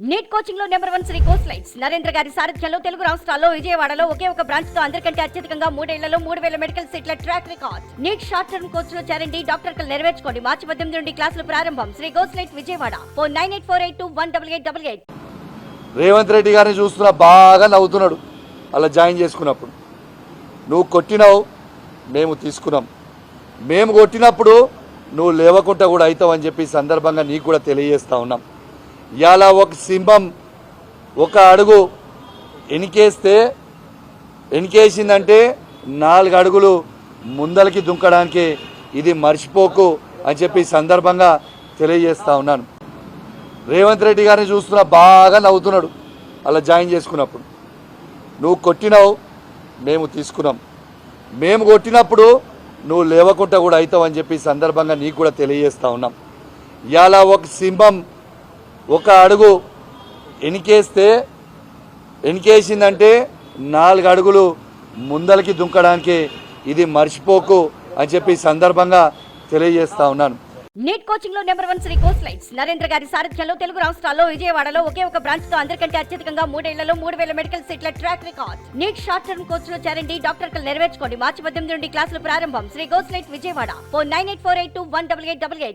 Neat కోచింగ్లో number one Sri course lights. Narendra గారి సారథ్యంలో తెలుగు రాష్ట్రాల్లో విజయవాడలో ఒకే ఒక బ్రాంచ్తో అందరికంటే అత్యధికంగా మూడేళ్ళలో మూడు వేల మెడికల్ సీట్ల track record. NEET short term కోర్స్లో చేరండి డాక్టర్ కలు నెరవేర్చుకోండి. మార్చి పద్దెనిమిది నుండి క్లాసులు ప్రారంభం. Sri course light Vijayawada. Four nine eight four eight two one double eight double eight. Revanth Reddy గారిని చూస్తున్నా బాగా నవ్వుతున్నాడు. అలా జాయిన్ చేసుకున్నప్పుడు. నువ్వు కొట్టినావు మేము తీసుకున్నాం. మేము కొట్టినప్పుడు నువ్వు లేవకుండా కూడా అవుతావని చెప్పి సందర్భంగా నీకు కూడా తెలియజేస్తా ఉన్నాం. ఇలా ఒక సింహం ఒక అడుగు ఎనికేస్తే ఎనికేసిందంటే నాలుగు అడుగులు ముందలకి దుంకడానికి ఇది మర్చిపోకు అని చెప్పి సందర్భంగా తెలియజేస్తా ఉన్నాను. రేవంత్ రెడ్డి గారిని చూస్తున్నా బాగా నవ్వుతున్నాడు అలా జాయిన్ చేసుకున్నప్పుడు. నువ్వు కొట్టినావు మేము తీసుకున్నాం. మేము కొట్టినప్పుడు నువ్వు లేవకుండా కూడా అవుతావు అని చెప్పి సందర్భంగా నీకు కూడా తెలియజేస్తా ఉన్నాం. ఇలా ఒక సింహం ఒక అడుగు ఎనికేస్తే ఎనికేసిందంటే నాలుగు అడుగులు ముందలకి దుంకడానికి ఇది మర్చిపోకు అని చెప్పి సందర్భంగా తెలియజేస్తా ఉన్నాను. NEET కోచింగ్లో number one Sri course lights. Narendra గారి సారథ్యంలో తెలుగు రాష్ట్రాల్లో విజయవాడలో ఒకే ఒక బ్రాంచ్తో అందరికంటే అత్యధికంగా మూడేళ్ళలో మూడు వేల మెడికల్ సీట్ల track record. NEET short term కోర్స్లో చేరండి డాక్టర్ కలు నెరవేర్చుకోండి. మార్చి పద్దెనిమిది నుండి క్లాసులు ప్రారంభం. Sri course light Vijayawada. Four nine eight four eight two one double eight double eight.